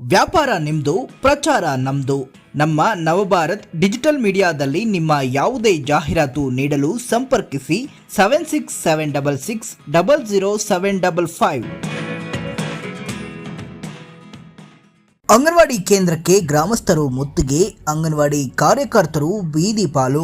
ವ್ಯಾಪಾರ ನಿಮ್ದು ಪ್ರಚಾರ ನಮ್ದು ನಮ್ಮ ನವಭಾರತ್ ಡಿಜಿಟಲ್ ಮೀಡಿಯಾದಲ್ಲಿ ನಿಮ್ಮ ಯಾವುದೇ ಜಾಹೀರಾತು ನೀಡಲು ಸಂಪರ್ಕಿಸಿ seven six seven double six double zero seven double five anganwadi ಕೇಂದ್ರಕ್ಕೆ ಗ್ರಾಮಸ್ಥರು ಮುತ್ತಿಗೆ ಅಂಗನವಾಡಿ ಕಾರ್ಯಕರ್ತರು ಬೀದಿ ಪಾಲು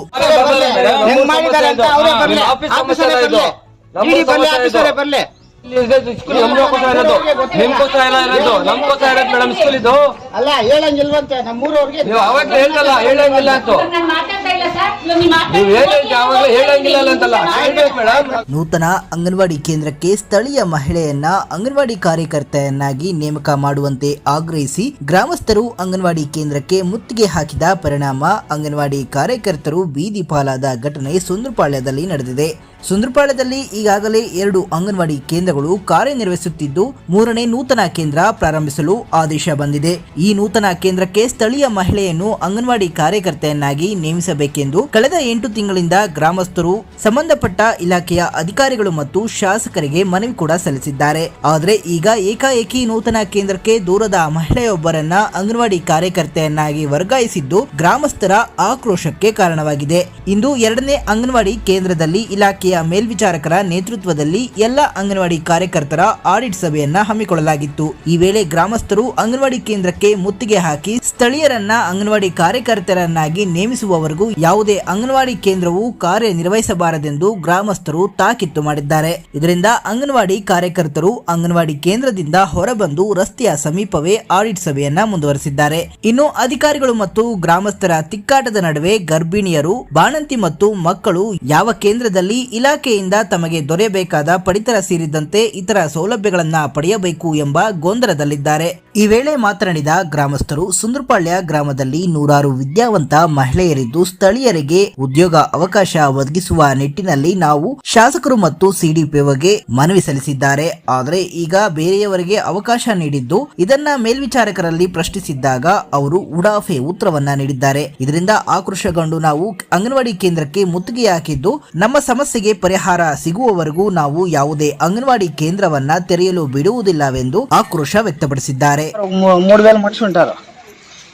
ಹೆಂಗ್ ಮಾಡಿದಾರೆ ಅಂತ ಅವರೇ ಬರ್ಲಿ ಆಫೀಸ್ ಆಫೀಸರೇ ಸಮಸ್ಯೆ ಇದು. ಬರ್ಲಿ ನಮ್ಮ ಇಡೀ ಬರ್ಲಿ ಸಮಸ್ಯೆ ಇದು. ಆಫೀಸರೇ ಬರ್ಲಿ ಇಲ್ಲಿ ಇದೆ ಸ್ಕೂಲ್ ನಮ್ಗೋಸ್ಕರ ಇರೋದು. ನಿಮ್ಗೋಸ್ಕರ ಎಲ್ಲ ಇರೋದು ನಮ್ಗೋಸ್ಕರ ಇರೋದು ಮೇಡಮ್ ಸ್ಕೂಲ್ ಇದು. ಅಲ್ಲ ಹೇಳಂಗಿಲ್ವಂತೆ ನಮ್ಮೂರವ್ರಿಗೆ. ನೀವು ಅವಾಗ ಹೇಳ್ತಲ್ಲ ಹೇಳಂಗಿಲ್ಲ ಅಂತ. ನಾನು ಮಾತಾಡ್ತಾ ಇಲ್ಲ ಸರ್. ಇವಾಗ ನೀವು ನೀವು ಹೇಳಿ ಅವಾಗಲೇ ಹೇಳಂಗಿಲ್ಲ ಅಂತಲ್ಲ ಹೇಳ್ಬೇಕು ಮೇಡಮ್ ನೂತನ ಅಂಗನವಾಡಿ ಕೇಂದ್ರಕ್ಕೆ ಸ್ಥಳೀಯ ಮಹಿಳೆಯನ್ನ ಅಂಗನವಾಡಿ ಕಾರ್ಯಕರ್ತೆಯನ್ನಾಗಿ ನೇಮಕ ಮಾಡುವಂತೆ ಆಗ್ರಹಿಸಿ ಗ್ರಾಮಸ್ಥರು ಅಂಗನವಾಡಿ ಕೇಂದ್ರಕ್ಕೆ ಮುತ್ತಿಗೆ ಹಾಕಿದ ಪರಿಣಾಮ ಅಂಗನವಾಡಿ ಕಾರ್ಯಕರ್ತರು ಬೀದಿ ಪಾಲಾದ ಘಟನೆ ಸುಂದ್ರಪಾಳ್ಯದಲ್ಲಿ ನಡೆದಿದೆ. ಸುಂದ್ರಪಾಳ್ಯದಲ್ಲಿ ಈಗಾಗಲೇ ಎರಡು ಅಂಗನವಾಡಿ ಕೇಂದ್ರಗಳು ಕಾರ್ಯನಿರ್ವಹಿಸುತ್ತಿದ್ದು, ಮೂರನೇ ನೂತನ ಕೇಂದ್ರ ಪ್ರಾರಂಭಿಸಲು ಆದೇಶ ಬಂದಿದೆ. ಈ ನೂತನ ಕೇಂದ್ರಕ್ಕೆ ಸ್ಥಳೀಯ ಮಹಿಳೆಯನ್ನು ಅಂಗನವಾಡಿ ಕಾರ್ಯಕರ್ತೆಯನ್ನಾಗಿ ನೇಮಿಸಬೇಕೆಂದು ಕಳೆದ ಎಂಟು ತಿಂಗಳಿಂದ ಗ್ರಾಮಸ್ಥರು, ಸಂಬಂಧಪಟ್ಟ ಇಲಾಖೆಯ ಅಧಿಕಾರಿಗಳು ಮತ್ತು ಶಾಸಕರಿಗೆ ಮನವಿ ಕೂಡ ಸಲ್ಲಿಸಿದ್ದಾರೆ. ಆದರೆ ಈಗ ಏಕಾಏಕಿ ನೂತನ ಕೇಂದ್ರಕ್ಕೆ ದೂರದ ಮಹಿಳೆಯೊಬ್ಬರನ್ನ ಅಂಗನವಾಡಿ ಕಾರ್ಯಕರ್ತೆಯನ್ನಾಗಿ ವರ್ಗಾಯಿಸಿದ್ದು, ಗ್ರಾಮಸ್ಥರ ಆಕ್ರೋಶಕ್ಕೆ ಕಾರಣವಾಗಿದೆ. ಇಂದು ಎರಡನೇ ಅಂಗನವಾಡಿ ಕೇಂದ್ರದಲ್ಲಿ ಇಲಾಖೆಯ ಮೇಲ್ವಿಚಾರಕರ ನೇತೃತ್ವದಲ್ಲಿ ಎಲ್ಲ ಅಂಗನವಾಡಿ ಕಾರ್ಯಕರ್ತರ ಆಡಿಟ್ ಸಭೆಯನ್ನ ಹಮ್ಮಿಕೊಳ್ಳಲಾಗಿತ್ತು. ಈ ವೇಳೆ ಗ್ರಾಮಸ್ಥರು ಅಂಗನವಾಡಿ ಕೇಂದ್ರಕ್ಕೆ ಮುತ್ತಿಗೆ ಹಾಕಿ ಸ್ಥಳೀಯರನ್ನ ಅಂಗನವಾಡಿ ಕಾರ್ಯಕರ್ತರನ್ನಾಗಿ ನೇಮಿಸುವವರೆಗೂ ಯಾವುದೇ ಅಂಗನವಾಡಿ ಕೇಂದ್ರವು ಕಾರ್ಯನಿರ್ವಹಿಸಬಾರದೆಂದು ಗ್ರಾಮಸ್ಥರು ತಾಕೀತು ಮಾಡಿದ್ದಾರೆ. ಇದರಿಂದ ಅಂಗನವಾಡಿ ಕಾರ್ಯಕರ್ತರು ಅಂಗನವಾಡಿ ಕೇಂದ್ರದಿಂದ ಹೊರಬಂದು ರಸ್ತೆಯ ಸಮೀಪವೇ ಆಡಿಟ್ ಸಭೆಯನ್ನ ಮುಂದುವರೆಸಿದ್ದಾರೆ. ಇನ್ನು ಅಧಿಕಾರಿಗಳು ಮತ್ತು ಗ್ರಾಮಸ್ಥರ ತಿಕ್ಕಾಟದ ನಡುವೆ ಗರ್ಭಿಣಿಯರು, ಬಾಣಂತಿ ಮತ್ತು ಮಕ್ಕಳು ಯಾವ ಕೇಂದ್ರದಲ್ಲಿ ಇಲಾಖೆಯಿಂದ ತಮಗೆ ದೊರೆಯಬೇಕಾದ ಪಡಿತರ ಸೇರಿದಂತೆ ಇತರ ಸೌಲಭ್ಯಗಳನ್ನ ಪಡೆಯಬೇಕು ಎಂಬ ಗೊಂದಲದಲ್ಲಿದ್ದಾರೆ. ಈ ವೇಳೆ ಮಾತನಾಡಿದ ಗ್ರಾಮಸ್ಥರು, ಸುಂದರಪಾಳ್ಯ ಗ್ರಾಮದಲ್ಲಿ ನೂರಾರು ವಿದ್ಯಾವಂತ ಮಹಿಳೆಯರಿದ್ದು ಸ್ಥಳೀಯರಿಗೆ ಉದ್ಯೋಗ ಅವಕಾಶ ಒದಗಿಸುವ ನಿಟ್ಟಿನಲ್ಲಿ ನಾವು ಶಾಸಕರು ಮತ್ತು ಸಿಡಿಪಿಒಗೆ ಮನವಿ ಸಲ್ಲಿಸಿದ್ದಾರೆ. ಆದರೆ ಈಗ ಬೇರೆಯವರಿಗೆ ಅವಕಾಶ ನೀಡಿದ್ದು ಇದನ್ನ ಮೇಲ್ವಿಚಾರಕರಲ್ಲಿ ಪ್ರಶ್ನಿಸಿದ್ದಾಗ ಅವರು ಉಡಾಫೆ ಉತ್ತರವನ್ನ ನೀಡಿದ್ದಾರೆ. ಇದರಿಂದ ಆಕ್ರೋಶಗೊಂಡು ನಾವು ಅಂಗನವಾಡಿ ಕೇಂದ್ರಕ್ಕೆ ಮುತ್ತಿಗೆ ಹಾಕಿದ್ದು ನಮ್ಮ ಸಮಸ್ಯೆಗೆ ಪರಿಹಾರ ಸಿಗುವವರೆಗೂ ನಾವು ಯಾವುದೇ ಅಂಗನವಾಡಿ ಕೇಂದ್ರವನ್ನ ತೆರೆಯಲು ಬಿಡುವುದಿಲ್ಲವೆಂದು ಆಕ್ರೋಶ ವ್ಯಕ್ತಪಡಿಸಿದ್ದಾರೆ మూ- మూడు వేలు మనిషి ఉంటారు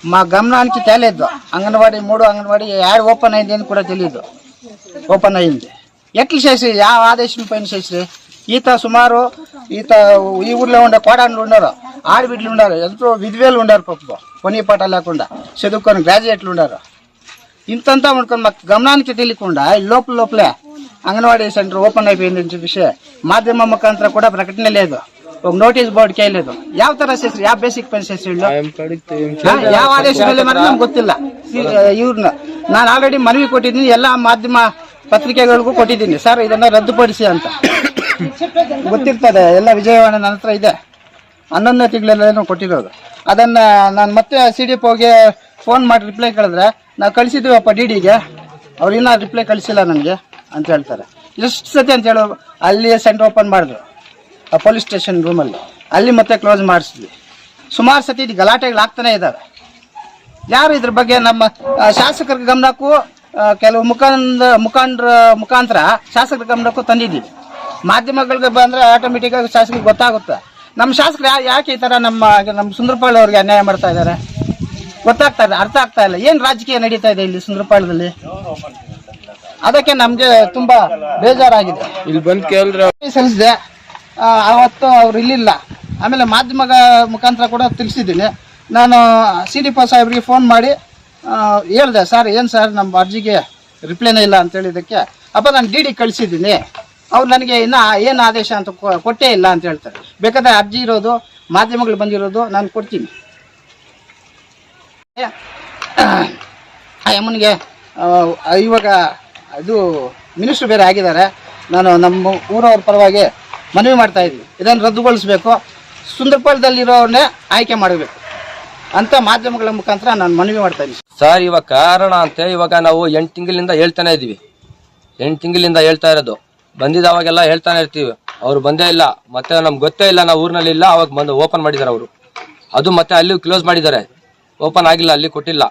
మా గమనానికి తేలేదు అంగన్వాడీ మూడు అంగన్వాడీ యాడ్ ఓపెన్ అయింది అని కూడా తెలియదు ఓపెన్ అయింది ఎట్లా చేసి యా ఆదేశం పైన చేసి ఈత సుమారు ఈత ఈ ఊర్లో ఉండే కోడాన్లు ఉన్నారు ఆడబిడ్డలు ఉన్నారు ఎంతో విధివేలు ఉన్నారు పాపం పని పాట లేకుండా చదువుకొని గ్రాడ్యుయేట్లు ఉన్నారు ఇంతంతా అనుకుని మాకు గమనానికి తెలియకుండా ఈ లోపల లోపలే ಅಂಗನವಾಡಿ ಸೆಂಟರ್ ಓಪನ್ ಆಗಿ ವಿಷಯ. ಮಾಧ್ಯಮ ಮುಖಾಂತರ ಕೂಡ ಪ್ರಕಟಣೆಲೇ ಇದು. ಒಂದು ನೋಟಿಸ್ ಬೋರ್ಡ್ ಕೇಳಿದ್ರು ಯಾವ ತರ ಹೆಸರು ಯಾವ ಬೇಸಿಕ್ ಪೆನ್ಸ್ ಹೆಸರು ಯಾವ ಆದೇಶ ಗೊತ್ತಿಲ್ಲ. ಇವ್ರನ್ನ ನಾನು ಆಲ್ರೆಡಿ ಮನವಿ ಕೊಟ್ಟಿದ್ದೀನಿ ಎಲ್ಲ ಮಾಧ್ಯಮ ಪತ್ರಿಕೆಗಳಿಗೂ ಕೊಟ್ಟಿದ್ದೀನಿ. ಸರ್ ಇದನ್ನ ರದ್ದುಪಡಿಸಿ ಅಂತ. ಗೊತ್ತಿರ್ತದೆ ಎಲ್ಲ ವಿಜಯವಾಣ ನನ್ನ ಹತ್ರ ಇದೆ. ಹನ್ನೊಂದನೇ ತಿಂಗಳಲ್ಲೇನೋ ಕೊಟ್ಟಿರೋದು. ಅದನ್ನ ನಾನು ಮತ್ತೆ ಸಿ ಡಿ ಪೋಗೆ ಫೋನ್ ಮಾಡಿ ರಿಪ್ಲೈ ಕೇಳಿದ್ರೆ ನಾವು ಕಳಿಸಿದ್ದೀವಪ್ಪ ಡಿ ಡಿಗೆ ಅವ್ರು ರಿಪ್ಲೈ ಕಳಿಸಿಲ್ಲ ನನಗೆ. ಅಂತ ಹೇಳ್ತಾರೆ. ಎಷ್ಟು ಸತಿ ಅಂತ ಹೇಳೋ ಅಲ್ಲಿ ಸೆಂಟರ್ ಓಪನ್ ಮಾಡಿದ್ರು. ಆ ಪೊಲೀಸ್ ಸ್ಟೇಷನ್ ರೂಮಲ್ಲಿ. ಅಲ್ಲಿ ಮತ್ತೆ ಕ್ಲೋಸ್ ಮಾಡಿಸಿದ್ವಿ. ಸುಮಾರು ಸತಿ ಇದು ಗಲಾಟೆಗಳು ಆಗ್ತಾನೆ ಇದ್ದಾವೆ. ಯಾರು ಇದ್ರ ಬಗ್ಗೆ ನಮ್ಮ ಶಾಸಕರ ಗಮನಕ್ಕೂ ಕೆಲವು ಮುಖಂಡ, ಮುಖಂಡರ ಮುಖಾಂತರ ಶಾಸಕರ ಗಮನಕ್ಕೂ ತಂದಿದ್ದೀವಿ. ಮಾಧ್ಯಮಗಳಿಗೆ ಬಂದರೆ ಆಟೋಮೆಟಿಕ್ಕಾಗಿ ಶಾಸಕರಿಗೆ ಗೊತ್ತಾಗುತ್ತೆ. ನಮ್ಮ ಶಾಸಕರು ಯಾಕೆ ಈ ಥರ ನಮ್ಮ ನಮ್ಮ ಸುಂದರಪಾಳ್ಯ ಅವ್ರಿಗೆ ಅನ್ಯಾಯ ಮಾಡ್ತಾ ಇದ್ದಾರೆ? ಗೊತ್ತಾಗ್ತಾ ಇಲ್ಲ, ಅರ್ಥ ಆಗ್ತಾ ಇಲ್ಲ. ಏನು ರಾಜಕೀಯ ನಡೀತಾ ಇದೆ ಇಲ್ಲಿ ಸುಂದರಪಾಳ್ಯದಲ್ಲಿ? ಅದಕ್ಕೆ ನಮಗೆ ತುಂಬಾ ಬೇಜಾರಾಗಿದೆ. ಇಲ್ಲಿ ಬಂದು ಕೇಳಿದ್ರೆ ಸಲ್ಲಿಸಿದೆ ಅವತ್ತು ಅವ್ರು ಇಲ್ಲಿಲ್ಲ. ಆಮೇಲೆ ಮಾಧ್ಯಮದ ಮುಖಾಂತರ ಕೂಡ ತಿಳಿಸಿದ್ದೀನಿ. ನಾನು ಸಿ ಡಿ ಪಾ ಸಾಹೇಬ್ರಿಗೆ ಫೋನ್ ಮಾಡಿ ಹೇಳಿದೆ ಸರ್ ಏನು ಸರ್ ನಮ್ಮ ಅರ್ಜಿಗೆ ರಿಪ್ಲೈನೇ ಇಲ್ಲ ಅಂತ ಹೇಳಿದ್ದಕ್ಕೆ. ಅಪ್ಪ ನಾನು ಡಿ ಡಿ ಕಳಿಸಿದ್ದೀನಿ. ಅವ್ರು ನನಗೆ ಇನ್ನು ಏನು ಆದೇಶ ಅಂತ ಕೊಟ್ಟೇ ಇಲ್ಲ ಅಂತ ಹೇಳ್ತಾರೆ. ಬೇಕಾದ್ರೆ ಅರ್ಜಿ ಇರೋದು ಮಾಧ್ಯಮಗಳು ಬಂದಿರೋದು ನಾನು ಕೊಡ್ತೀನಿ. ಆ ಯಮ್ಮನಿಗೆ ಇವಾಗ ಇದು ಮಿನಿಸ್ಟ್ರು ಬೇರೆ ಆಗಿದ್ದಾರೆ. ನಾನು ನಮ್ಮ ಊರವ್ರ ಪರವಾಗಿ ಮನವಿ ಮಾಡ್ತಾ ಇದ್ವಿ. ಇದನ್ನು ರದ್ದುಗೊಳಿಸ್ಬೇಕು. ಸುಂದರಪಾಳ್ಯದಲ್ಲಿರೋರನ್ನೇ ಆಯ್ಕೆ ಮಾಡಬೇಕು ಅಂತ ಮಾಧ್ಯಮಗಳ ಮುಖಾಂತರ ನಾನು ಮನವಿ ಮಾಡ್ತಾ ಇದ್ದೀನಿ. ಸರ್, ಇವಾಗ ಕಾರಣ ಅಂತ ಇವಾಗ ನಾವು ಎಂಟು ತಿಂಗಳಿಂದ ಹೇಳ್ತಾನೆ ಇದ್ದೀವಿ. ಎಂಟು ತಿಂಗಳಿಂದ ಹೇಳ್ತಾ ಇರೋದು. ಬಂದಿದ್ದಾವಾಗೆಲ್ಲ ಹೇಳ್ತಾನೆ ಇರ್ತೀವಿ. ಅವರು ಬಂದೇ ಇಲ್ಲ. ಮತ್ತೆ ನಮ್ಗೆ ಗೊತ್ತೇ ಇಲ್ಲ, ನಾವು ಊರಿನಲ್ಲಿ ಇಲ್ಲ. ಅವಾಗ ಬಂದು ಓಪನ್ ಮಾಡಿದ್ದಾರೆ ಅವರು. ಅದು ಮತ್ತೆ ಅಲ್ಲಿ ಕ್ಲೋಸ್ ಮಾಡಿದ್ದಾರೆ. ಓಪನ್ ಆಗಿಲ್ಲ, ಅಲ್ಲಿ ಕೊಟ್ಟಿಲ್ಲ.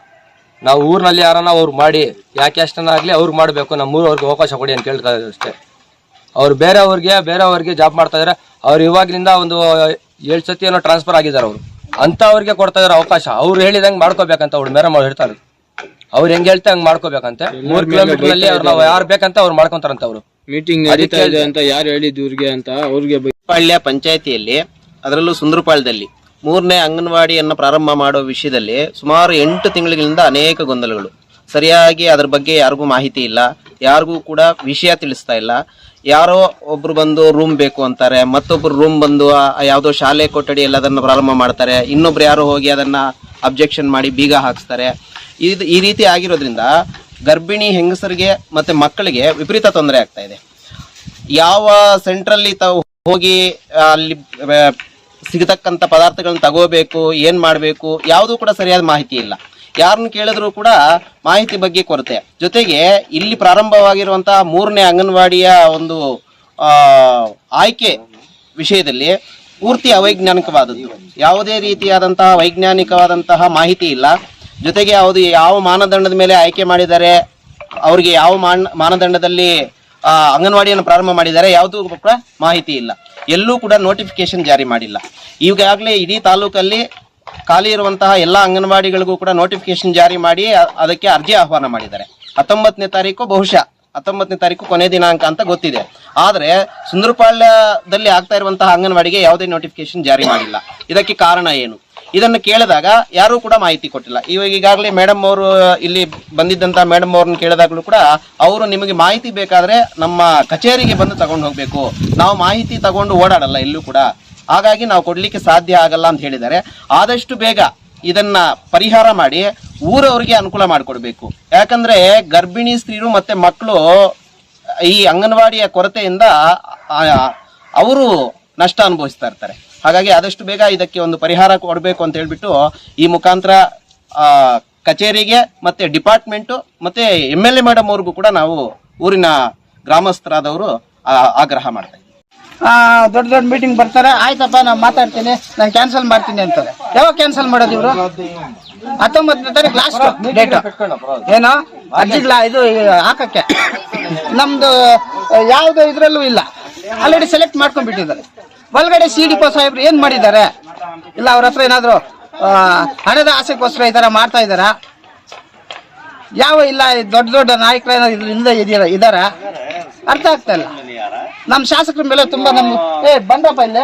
ನಾವು ಊರಿನಲ್ಲಿ ಯಾರನ್ನ ಅವ್ರು ಮಾಡಿ ಯಾಕೆ ಅಷ್ಟನ್ನ ಆಗಲಿ ಅವ್ರು ಮಾಡಬೇಕು ನಮ್ಮ ಊರವ್ರಿಗೆ ಅವಕಾಶ ಕೊಡಿ ಅಂತ ಹೇಳ್ತಾ ಇದ್ದಾರೆ ಅಷ್ಟೇ. ಅವ್ರು ಬೇರೆಯವ್ರಿಗೆ ಬೇರೆಯವ್ರಿಗೆ ಜಾಬ್ ಮಾಡ್ತಾ ಇದಾರೆ. ಅವ್ರು ಇವಾಗಲಿಂದ ಒಂದು ಏಳು ಸತಿ ಏನೋ ಟ್ರಾನ್ಸ್ಫರ್ ಆಗಿದ್ದಾರೆ ಅವರು. ಅಂತ ಅವ್ರಿಗೆ ಕೊಡ್ತಾ ಇದಾರೆ ಅವಕಾಶ. ಅವ್ರು ಹೇಳಿದಂಗೆ ಮಾಡ್ಕೋಬೇಕಂತ ಅವ್ರು ಮೇರಮ್ ಅವ್ರು ಹೇಳ್ತಾರೆ. ಅವ್ರು ಹೆಂಗ್ ಹೇಳ್ತಾ ಹಂಗ್ ಮಾಡ್ಕೋಬೇಕಂತೆ. ಮೂರ್ ಕಿಲೋಮೀಟರ್ನಲ್ಲಿ ಅವ್ರು ನಾವು ಯಾರು ಬೇಕಂತ ಅವ್ರು ಮಾಡ್ಕೊಂತಾರಂತ ಅವ್ರು. ಮೀಟಿಂಗ್ ನಡೀತಾ ಇದೆ ಅಂತ ಯಾರು ಹೇಳಿದ್ದು ಇವ್ರಿಗೆ ಅಂತ ಅವ್ರಿಗೆ ಪಾಳ್ಯ ಪಂಚಾಯತಿಯಲ್ಲಿ ಅದರಲ್ಲೂ ಸುಂದರಪಾಳ್ಯದಲ್ಲಿ ಮೂರನೇ ಅಂಗನವಾಡಿಯನ್ನು ಪ್ರಾರಂಭ ಮಾಡುವ ವಿಷಯದಲ್ಲಿ ಸುಮಾರು ಎಂಟು ತಿಂಗಳಿಂದ ಅನೇಕ ಗೊಂದಲಗಳು. ಸರಿಯಾಗಿ ಅದರ ಬಗ್ಗೆ ಯಾರಿಗೂ ಮಾಹಿತಿ ಇಲ್ಲ. ಯಾರಿಗೂ ಕೂಡ ವಿಷಯ ತಿಳಿಸ್ತಾ ಇಲ್ಲ. ಯಾರೋ ಒಬ್ರು ಬಂದು ರೂಮ್ ಬೇಕು ಅಂತಾರೆ, ಮತ್ತೊಬ್ರು ರೂಮ್ ಬಂದು ಯಾವುದೋ ಶಾಲೆ ಕೊಠಡಿಯಲ್ಲಿ ಅದನ್ನು ಪ್ರಾರಂಭ ಮಾಡ್ತಾರೆ, ಇನ್ನೊಬ್ರು ಯಾರೋ ಹೋಗಿ ಅದನ್ನು ಅಬ್ಜೆಕ್ಷನ್ ಮಾಡಿ ಬೀಗ ಹಾಕ್ಸ್ತಾರೆ. ಇದು ಈ ರೀತಿ ಆಗಿರೋದ್ರಿಂದ ಗರ್ಭಿಣಿ ಹೆಂಗಸರಿಗೆ ಮತ್ತು ಮಕ್ಕಳಿಗೆ ವಿಪರೀತ ತೊಂದರೆ ಆಗ್ತಾ ಇದೆ. ಯಾವ ಸೆಂಟ್ರಲ್ಲಿ ತಾವು ಹೋಗಿ ಅಲ್ಲಿ ಆ, ಪದಾರ್ಥಗಳನ್ನು ತಗೋಬೇಕು ಏನು ಮಾಡಬೇಕು ಯಾವುದೂ ಕೂಡ ಸರಿಯಾದ ಮಾಹಿತಿ ಇಲ್ಲ. ಯಾರನ್ನು ಕೇಳಿದ್ರು ಕೂಡ ಮಾಹಿತಿ ಬಗ್ಗೆ ಕೊರತೆ. ಜೊತೆಗೆ ಇಲ್ಲಿ ಪ್ರಾರಂಭವಾಗಿರುವಂತಹ ಮೂರನೇ ಅಂಗನವಾಡಿಯ ಒಂದು ಆಯ್ಕೆ ವಿಷಯದಲ್ಲಿ ಪೂರ್ತಿ ಅವೈಜ್ಞಾನಿಕವಾದದ್ದು. ಯಾವುದೇ ರೀತಿಯಾದಂತಹ ವೈಜ್ಞಾನಿಕವಾದಂತಹ ಮಾಹಿತಿ ಇಲ್ಲ. ಜೊತೆಗೆ ಅವರು ಯಾವ ಮಾನದಂಡದ ಮೇಲೆ ಆಯ್ಕೆ ಮಾಡಿದ್ದಾರೆ ಅವರಿಗೆ ಯಾವ ಮಾನ ಮಾನದಂಡದಲ್ಲಿ ಅಂಗನವಾಡಿಯನ್ನು ಪ್ರಾರಂಭ ಮಾಡಿದ್ದಾರೆ ಯಾವುದೂ ಕೂಡ ಮಾಹಿತಿ ಇಲ್ಲ. ಎಲ್ಲೂ ಕೂಡ ನೋಟಿಫಿಕೇಶನ್ ಜಾರಿ ಮಾಡಿಲ್ಲ. ಈಗಾಗಲೇ ಇಡೀ ತಾಲೂಕಲ್ಲಿ ಖಾಲಿ ಇರುವಂತಹ ಎಲ್ಲ ಅಂಗನವಾಡಿಗಳಿಗೂ ಕೂಡ ನೋಟಿಫಿಕೇಶನ್ ಜಾರಿ ಮಾಡಿ ಅದಕ್ಕೆ ಅರ್ಜಿ ಆಹ್ವಾನ ಮಾಡಿದ್ದಾರೆ. ಹತ್ತೊಂಬತ್ತನೇ ತಾರೀಕು ಬಹುಶಃ, ಹತ್ತೊಂಬತ್ತನೇ ತಾರೀಕು ಕೊನೆ ದಿನಾಂಕ ಅಂತ ಗೊತ್ತಿದೆ. ಆದರೆ ಸುಂದರಪಾಳ್ಯದಲ್ಲಿ ಆಗ್ತಾ ಇರುವಂತಹ ಅಂಗನವಾಡಿಗೆ ಯಾವುದೇ ನೋಟಿಫಿಕೇಶನ್ ಜಾರಿ ಮಾಡಿಲ್ಲ. ಇದಕ್ಕೆ ಕಾರಣ ಏನು? ಇದನ್ನು ಕೇಳಿದಾಗ ಯಾರೂ ಕೂಡ ಮಾಹಿತಿ ಕೊಟ್ಟಿಲ್ಲ. ಇವಾಗ ಈಗಾಗಲೇ ಮೇಡಮ್ ಅವರು ಇಲ್ಲಿ ಬಂದಿದ್ದಂಥ ಮೇಡಮ್ ಅವ್ರನ್ನ ಕೇಳಿದಾಗಲೂ ಕೂಡ ಅವರು ನಿಮಗೆ ಮಾಹಿತಿ ಬೇಕಾದರೆ ನಮ್ಮ ಕಚೇರಿಗೆ ಬಂದು ತಗೊಂಡು ಹೋಗಬೇಕು. ನಾವು ಮಾಹಿತಿ ತಗೊಂಡು ಓಡಾಡಲ್ಲ ಎಲ್ಲೂ ಕೂಡ. ಹಾಗಾಗಿ ನಾವು ಕೊಡಲಿಕ್ಕೆ ಸಾಧ್ಯ ಆಗಲ್ಲ ಅಂತ ಹೇಳಿದ್ದಾರೆ. ಆದಷ್ಟು ಬೇಗ ಇದನ್ನ ಪರಿಹಾರ ಮಾಡಿ ಊರವರಿಗೆ ಅನುಕೂಲ ಮಾಡಿಕೊಡ್ಬೇಕು. ಯಾಕಂದ್ರೆ ಗರ್ಭಿಣಿ ಸ್ತ್ರೀರು ಮತ್ತೆ ಮಕ್ಕಳು ಈ ಅಂಗನವಾಡಿಯ ಕೊರತೆಯಿಂದ ಅವರು ನಷ್ಟ ಅನುಭವಿಸ್ತಾ ಇರ್ತಾರೆ. ಹಾಗಾಗಿ ಆದಷ್ಟು ಬೇಗ ಇದಕ್ಕೆ ಒಂದು ಪರಿಹಾರ ಕೊಡಬೇಕು ಅಂತ ಹೇಳ್ಬಿಟ್ಟು ಈ ಮುಖಾಂತರ ಕಚೇರಿಗೆ ಮತ್ತೆ ಡಿಪಾರ್ಟ್ಮೆಂಟು ಮತ್ತೆ ಎಂ ಎಲ್ ಎ ಮೇಡಮ್ ಅವ್ರಿಗೂ ಕೂಡ ನಾವು ಊರಿನ ಗ್ರಾಮಸ್ಥರಾದವರು ಆಗ್ರಹ ಮಾಡ್ತಾ ಇದ್ದೀವಿ. ದೊಡ್ಡ ದೊಡ್ಡ ಮೀಟಿಂಗ್ ಬರ್ತಾರೆ. ಆಯ್ತಪ್ಪ, ನಾನು ಮಾತಾಡ್ತೀನಿ. ನಾನು ಕ್ಯಾನ್ಸಲ್ ಮಾಡ್ತೀನಿ ಅಂತಾರೆ. ಯಾವಾಗ ಕ್ಯಾನ್ಸಲ್ ಮಾಡೋದು ಇವರು? ಹತ್ತೊಂಬತ್ತನೇ ತಾರೀಕು ಲಾಸ್ಟ್ ಡೇಟ್ ಏನು? ಇದು ಹಾಕಕ್ಕೆ. ನಮ್ದು ಯಾವುದು ಇದರಲ್ಲೂ ಇಲ್ಲ. ಆಲ್ರೆಡಿ ಸೆಲೆಕ್ಟ್ ಮಾಡ್ಕೊಂಡ್ಬಿಟ್ಟಿದ್ದಾರೆ. ಒಳಗಡೆ ಸಿ ಡಿ ಸಾಹೇಬ್ರು ಏನ್ ಮಾಡಿದ್ದಾರೆ? ಇಲ್ಲ, ಅವ್ರ ಹತ್ರ ಏನಾದ್ರು ಹಣದ ಆಸೆಗೋಸ್ಕರ ಈ ತರ ಮಾಡ್ತಾ ಇದಾರ ಯಾವ, ಇಲ್ಲ ದೊಡ್ಡ ದೊಡ್ಡ ನಾಯಕರ ಇದರಿಂದ ಇದೀರ ಅರ್ಥ ಆಗ್ತಾ ಇಲ್ಲ. ನಮ್ಮ ಶಾಸಕರ ಮೇಲೆ ತುಂಬಾ ನಮ್ಗೆ ಏ ಬಂದ್ರಪ್ಪ ಇಲ್ಲೇ.